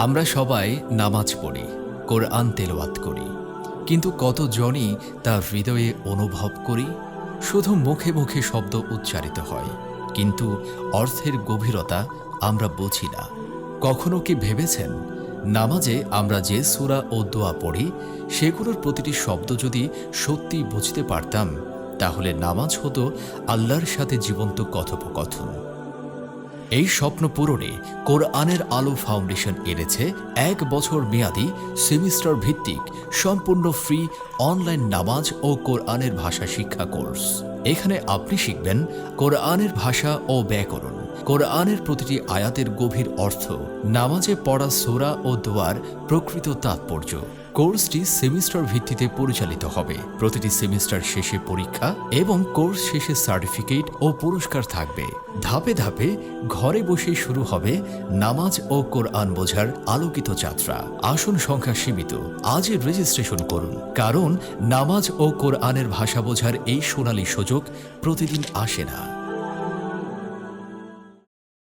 আমরা সবাই নামাজ পড়ি, কোরআন তেলাওয়াত করি। কিন্তু কতজনই তা হৃদয়ে অনুভব করি, শুধু মুখে মুখে শব্দ উচ্চারিত হয়। কিন্তু অর্থের গভীরতা আমরা বুঝি না। কখনো কি ভেবেছেন, নামাজে আমরা যে সূরা ও দোয়া পড়ি, সেগুলোর প্রতিটি শব্দ যদি সত্যি বুঝতে পারতাম, তাহলে নামাজ হতো আল্লাহর সাথে জীবন্ত কথোপকথন। এই স্বপ্ন পূরণে কোরআনের আলো ফাউন্ডেশন এনেছে এক বছর মেয়াদী সেমিস্টার ভিত্তিক, সম্পূর্ণ ফ্রি অনলাইন নামাজ ও কোরআনের ভাষা শিক্ষা কোর্স। এখানে আপনি শিখবেন কোরআনের ভাষা ও ব্যাকরণ। কোরআনের প্রতিটি আয়াতের গভীর অর্থ নামাজে পড়া সোরা ও দোয়ার প্রকৃত তাৎপর্য। কোর্সটি সেমিস্টার ভিত্তিতে পরিচালিত হবে। প্রতিটি সেমিস্টার শেষে পরীক্ষা এবং কোর্স শেষে সার্টিফিকেট ও পুরস্কার থাকবে। ধাপে ধাপে ঘরে বসে শুরু হবে নামাজ ও কোরআন বোঝার আলোকিত যাত্রা। আসন সংখ্যা সীমিত। আজই রেজিস্ট্রেশন করুন। কারণ নামাজ ও কোরআনের ভাষা বোঝার এই সোনালী সুযোগ প্রতিদিন আসে না।